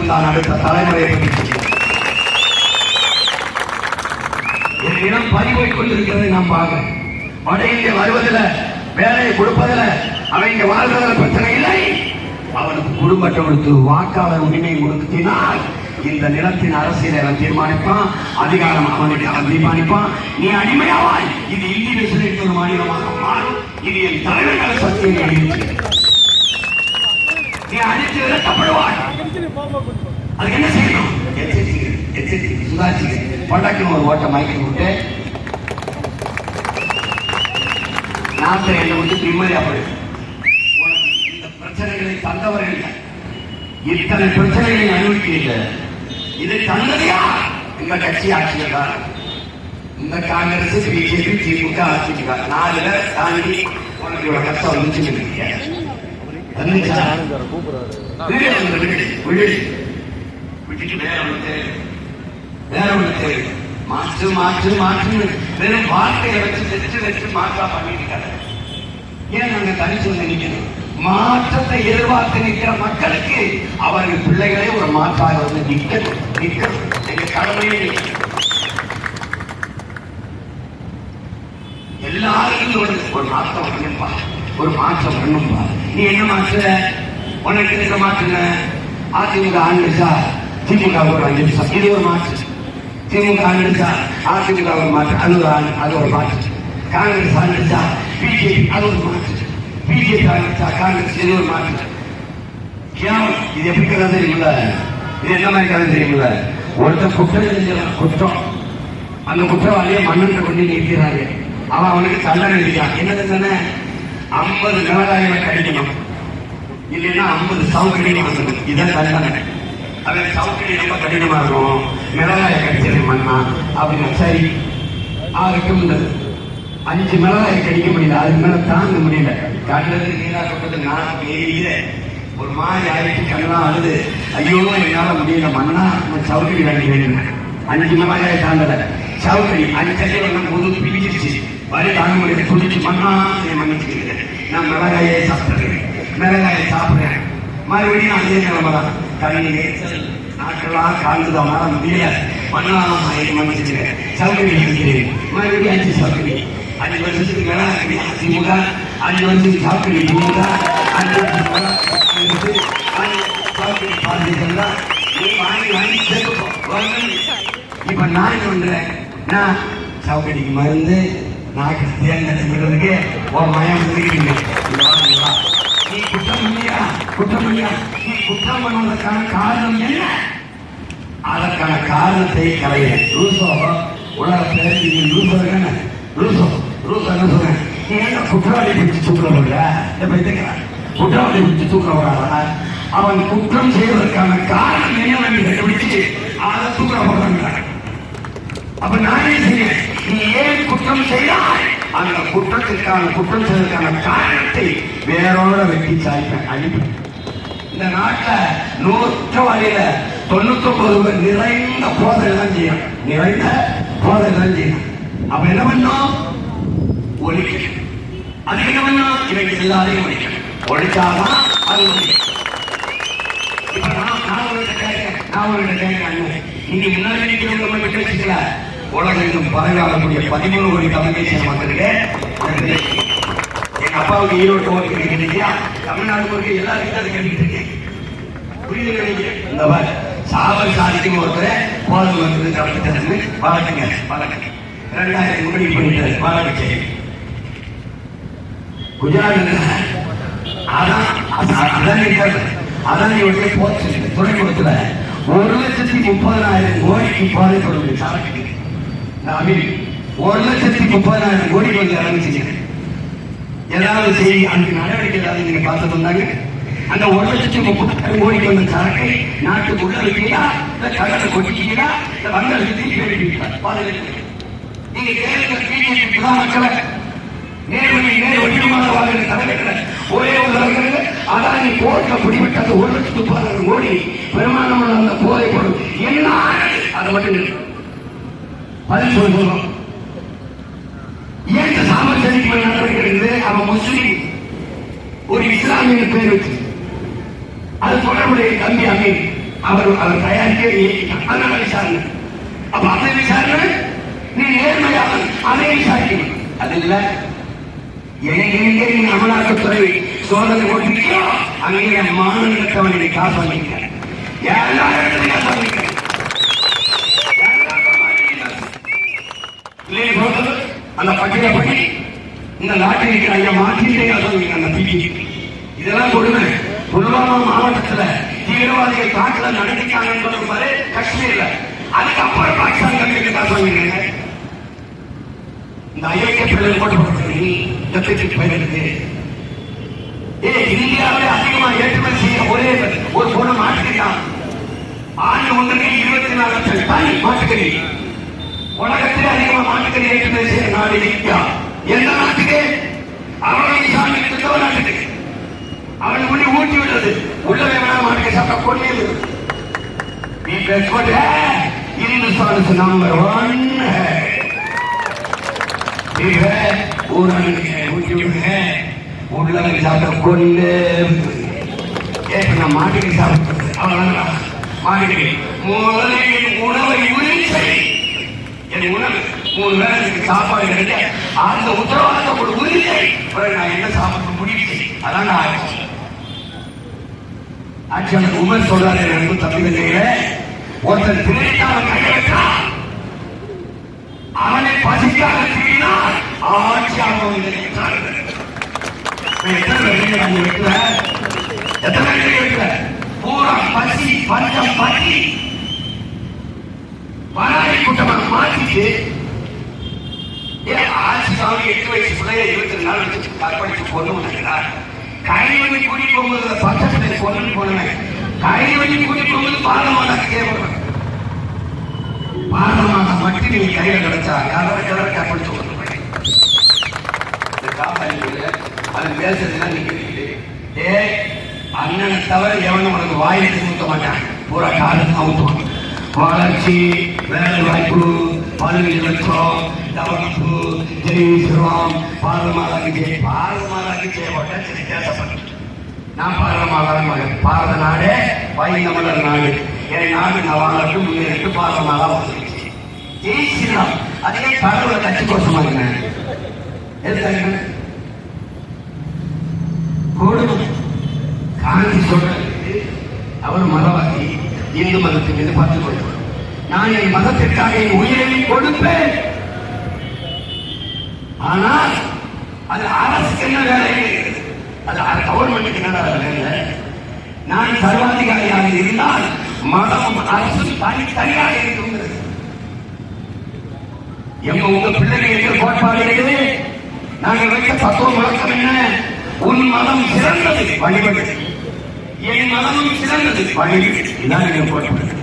மட்டும்தான் அடுத்த தலைமுறையை பற்றி தெரியும். இனம் பறிபோய் கொண்டிருக்கிறதை நாம் பார்க்கிறோம் வட இந்திய வருவதில் வேலையை கொடுப்பதில் அவங்க வாழ்வதில் பிரச்சனை இல்லை. அவனுக்கு குடும்பத்தவனுக்கு வாக்காளர் உரிமை கொடுத்தினால் இந்த நிலத்தின் அரசியலை அவன் தீர்மானிப்பான் அதிகாரம் அவனுடைய அவன் தீர்மானிப்பான். நீ அடிமையாவாய். இது இந்தி விசிலிட்டு ஒரு மாநிலமாக மாறும். இது என் தலைவர்கள் சத்தியம் அறிவிக்கிறேன் நீ அழித்து விரட்டப்படுவாய் அதுக்கு என்ன செய்யணும்? எச்சரிக்கை எச்சரிக்கை சுதாரிச்சு பட்டாக்குன்னு ஒரு ஓட்ட மயக்கி விட்டு நாட்டை என்னை விட்டு நிம்மதியா இந்த பிரச்சனைகளை தந்தவர்கள் இத்தனை பிரச்சனைகளை அனுபவிக்கிறீங்க இது தந்தது இந்த கட்சி ஆட்சியில் தான் இந்த காங்கிரஸ் பிஜேபி திமுக அதிமுக நாலுல தாண்டி உனக்கு இவ்வளவு கஷ்டம் வந்துச்சு விட்டுட்டு வேற ஒன்று வேற ஒன்று தேவை மாற்று மாற்று மாற்று. வெறும் வார்த்தையை வச்சு வச்சு வச்சு மாற்றா பண்ணிட்டு ஏன் நாங்க தனிச்சு வந்து நிக்கணும்? மாற்றத்தை எதிர்பார்த்து நிற்கிற மக்களுக்கு அவர்கள் பிள்ளைகளே ஒரு மாற்றாக வந்து நிக்கணும் நிக்கணும். எங்க கடமையே ஒரு மாற்றம் வரணும்பா ஒரு மாற்றம் வரணும்பா நீ என்ன மாற்ற உனக்கு இருக்க மாற்றுன அதிமுக ஆண்டுச்சா திமுக ஒரு அஞ்சு நிமிஷம் இது ஒரு மாற்று. திமுக ஆண்டுச்சா அதிமுக ஒரு மாற்று. அது ஒரு ஆண்டு அது ஒரு மாற்று. காங்கிரஸ் ஆண்டுச்சா பிஜேபி அது ஒரு மாற்று. பிஜேபி ஆண்டுச்சா காங்கிரஸ் இது ஒரு மாற்று. கேவலம் இது எப்படி கதை தெரியுமில்ல இது என்ன மாதிரி கதை தெரியுமில்ல ஒருத்தர் குற்றம் செஞ்சான் குற்றம். அந்த குற்றவாளியை மன்னன் கொண்டு நிற்கிறாரு அவன் அவனுக்கு தண்டனை அடிக்கிறான் என்ன தண்டனை? ஐம்பது மிளகாயில கடிக்கணும் இல்லைன்னா ஐம்பது சவுக்கடி வந்துடும் இதான் தண்டனை அவன் சவுக்கடி ரொம்ப கடினமா இருக்கும். மிளகாய கடிச்சது மண்ணா அப்படின்னா சரி. ஆறுக்கு முன்னது அஞ்சு மிளகாய கடிக்க முடியல. அதுக்கு மேல தாங்க முடியல. கண்டது நீரா சொல்றது நான் வெளியில ஒரு மாதிரி ஆயிட்டு கண்ணெல்லாம் அழுது ஐயோ என்னால முடியல மண்ணா. நான் சவுக்கடி வாங்கி வேணும் அஞ்சு மிளகாய தாண்டல. சவுக்கடி அஞ்சு ஒன்று புது பிடிச்சிருச்சு வரி தாங்க முடியல என் நான் மிளகாயே சாப்பிடுறேன் மிளகாயை சாப்பிடுறேன். மறுபடியும் அதே நிலைமை தான் தண்ணி நாட்களாக காண்பது முடியாது முடியல மண்ணா என் மன்னிச்சுக்கிறேன் இருக்கிறேன். மறுபடியும் அஞ்சு சவுக்கடி அஞ்சு வருஷத்துக்கு மிளகாய் அதிமுக அஞ்சு வருஷத்துக்கு சாப்பிடு திமுக அஞ்சு வருஷத்துக்கு மேல அஞ்சு வாங்கி வாங்கி சேர்த்துக்கோ. இப்ப நான் என்ன நான் சௌகரிக்கு மருந்து நான் தேர்ந்தெடுத்து விடுறதுக்கு உன் மயம் முடிக்கிறீங்க நீ குற்றம் இல்லையா? குற்றம் இல்லையா? நீ குற்றம் பண்ணுவதற்கான காரணம் என்ன? அதற்கான காரணத்தை கலைகிறேன் ரூசோ உலகத்தில் நீங்க ரூசோ என்ன ரூசோ ரூசோ என்ன சொல்றேன்? நீ என்ன குற்றவாளி பிடிச்சு தூக்கில போடுற பைத்தியக்கிறான் குற்றவாளி பிடிச்சு தூக்கில போடுறாரா அவன் குற்றம் செய்வதற்கான காரணம் என்னவென்று கண்டுபிடிச்சு அதை தூக்கில போடுறாங்க அப்ப நானே செய்வேன் செய்யறேன் நீ ஏன் குற்றம் செய்தாய்? அந்த குற்றத்திற்கான குற்றம் செய்வதற்கான காரணத்தை வேறோட வெட்டி சாய்ப்பேன் அழிப்பேன் இந்த நாட்டுல நூற்றவாளியில தொண்ணூத்தி ஒன்பது பேர் நிறைந்த போதை தான் செய்யும் நிறைந்த போதை தான் செய்யும் அப்ப என்ன பண்ணோம்? ஒழிக்கணும். அது என்ன பண்ணோம்? இவங்க எல்லாரையும் ஒழிக்கணும். ஒழிச்சாதான் அது ஒழிக்கணும் இப்ப நான் நான் ஒரு கேட்கிறேன் நான் ஒரு கேட்கிறேன் நீங்க முன்னாடி நினைக்கிறவங்க மட்டும் விட்டு உலகெங்கும் பதவி வாங்கக்கூடிய பதிமூணு கோடி தமிழ் தேசிய மக்களுக்கு எங்க அப்பாவுக்கு ஈரோடு ஓட்டு கிடைக்கிறீங்க தமிழ்நாடு எல்லாருக்கும் அதை கேட்டுக்கிட்டு புரியுது நினைக்கிறேன் இந்த மாதிரி சாவல் சாதிக்கும் ஒருத்தர் போதும் வந்து கலந்துட்டதுன்னு வழக்குங்க வழக்கு. ரெண்டாயிரம் முடிவு பண்ணிட்டாரு வழக்கு செய்யும் குஜராத் அதான் அதான் இருக்காது போச்சு துணை கொடுத்துல ஒரு லட்சத்தி முப்பதாயிரம் கோடிக்கு பாதிப்படுது சரக்கு அமீன் ஒரு லட்சத்தி முப்பதாயிரம் கோடி வந்து இறங்குச்சுங்க ஏதாவது செய்தி அந்த நடவடிக்கை ஏதாவது நீங்க பார்த்து வந்தாங்க? அந்த ஒரு லட்சத்தி முப்பதாயிரம் கோடி வந்த சரக்கை நாட்டுக்குள்ள வைக்கிறீங்களா இல்ல கடலை கொட்டிக்கிறீங்களா இல்ல வங்கலுக்கு திருப்பி நீங்க கேளுங்க பிஜேபி பிரதம மக்களை. நேர்வழி நேர் ஒற்றுமான வாழ்கிற தலைவர்கள். ஒரே ஒரு அதானி கோர்ட்ல பிடிவிட்ட அந்த ஒரு லட்சத்து முப்பதாயிரம் கோடி வருமானமான அந்த போதை பொருள். என்ன அதை மட்டும் நிறுத்து. பதில் சொல்லுவோம் ஏன் இந்த சாமர்த்தியத்துக்கு மேல் நடவடிக்கை அவன் முஸ்லீம். ஒரு இஸ்லாமிய பேர் வச்சு. அது தொடர்புடைய தம்பி அமீர் அவர் அவர் தயாரிக்க அதனால விசாரணை. அப்ப அதை விசாரணை நீ நேர்மையாக அதை விசாரிக்கணும். அது இல்ல. எங்கே நீ அமலாக்கத்துறை சோதனை போட்டிருக்கியோ அங்கே மாநிலத்தவனை காசு வாங்கிக்க எல்லா இடத்துலையும் காசு வாங்கிக்க எல்லா இடத்துலையும் இல்லையே சொல்றது அந்த பட்டியலை படி இந்த நாட்டில் இருக்கிற ஐயா மாற்றிட்டே சொல்லுவீங்க அந்த பிபி இதெல்லாம் கொடுமை புல்வாமா மாவட்டத்துல தீவிரவாதிகள் தாக்குதல் நடத்திட்டாங்கன்னு மாதிரி காஷ்மீர்ல. அதுக்கப்புறம் பாகிஸ்தான் கண்டிப்பா சொல்லுவீங்க இந்த ஐயோக்கிய பிள்ளைகள் போட்டு போட்டு போயிருக்கு ஏ இந்தியாவிலே அதிகமா ஏற்றுமதி செய்ய ஒரே ஒரு பொண்ணு மாட்டுக்கிட்டான் ஆண்டு ஒன்றுக்கு இருபத்தி நாலு லட்சம் டன் மாட்டுக்கறி உலகத்தில் அதிகமாக மாற்றுக்கறி ஏற்றுமதி நாடு இந்தியா. எந்த நாட்டுக்கு? அவனை சாமி கிறிஸ்தவ நாட்டுக்கு. அவனை உள்ளி ஊட்டி விடுறது. உள்ள வேணா மாட்டுக்கு சாப்பிட்டா பொண்ணு நீ பேசுவது இந்துஸ்தானுக்கு நம்பர் ஒன் ஊரனுக்கு ஊட்டி உணவை உணவு உணவு. மூணு சாப்பாடு கிடைக்க அந்த உத்தரவாதத்தை ஒரு உறுதியை. நான் என்ன சாப்பிட முடிவு அதான் நான் ஆட்சியாளர் உமர் சொல்றாரு எனக்கு தம்பிகளே ஒருத்தன் திருடித்தான் கையை அவனை பசிக்காக திருடினால் ஆட்சியாளர் எத்தனை எத்தனை பூரா பசி பஞ்சம் பசி கூட்டமாக மாற்றிட்டு ஏன் ஆட்சி சாமி எட்டு வயசு பிள்ளைய இருபத்தி நாலு வச்சு கற்பழிச்சு கொண்டு வந்தார் கைவழி கூட்டி போகும்போது பச்சை பிள்ளை கொண்டு போனவன் கைவழி கூட்டி போகும்போது பாரமாக கேட்கணும் பாரமாக மட்டும் நீங்க கையில கிடைச்சா யாரோட யாரோட கற்பழிச்சு கொண்டு அது பேசுறதுலாம் நீங்க ஏ அண்ணனை தவிர எவனும் உனக்கு வாயிலுக்கு ஊத்த மாட்டான். பூரா காலத்துக்கு ஊத்துவான் வளர்ச்சி. வேலை வாய்ப்பு பதவி லட்சம் தவணைப்பு ஜெயிச்சிரும் பாரதமாதாக்கு ஜெய பாரதமாதாக்கு ஜெயப்பட்ட சரி தேசப்பட்ட. நான் பாரதமாதான் மகன் பாரத நாடே வைந்தமலர் நாடு. என் நாடு நான் வாழட்டும் முன்னேறிட்டு பாரதமாதா வந்துருச்சு. ஜெயிச்சிடலாம் அதே கடவுளை கட்சி கோஷமா இருக்கேன் எதுக்காக கொடுமை. காந்தி சொல்றது அவர் மதவாதி இந்து மதத்தின் மீது பற்று கொள்வார் நான் என் மதத்திற்காக என் உயிரை கொடுப்பேன். ஆனால் அது அரசுக்கு என்ன வேலை? அது கவர்மெண்ட்டுக்கு என்ன வேலை? நான் சர்வாதிகாரியாக இருந்தால் மதம் அரசு தனித்தனியாக இருக்கும். எங்க உங்க பிள்ளைகள் எங்க கோட்பாடு இருக்குது? நாங்கள் வைக்க தத்துவ முழக்கம் என்ன? உன் மதம் சிறந்தது வழிபடு. என் மதமும் சிறந்தது வழிபடு. இதான் எங்க கோட்பாடு.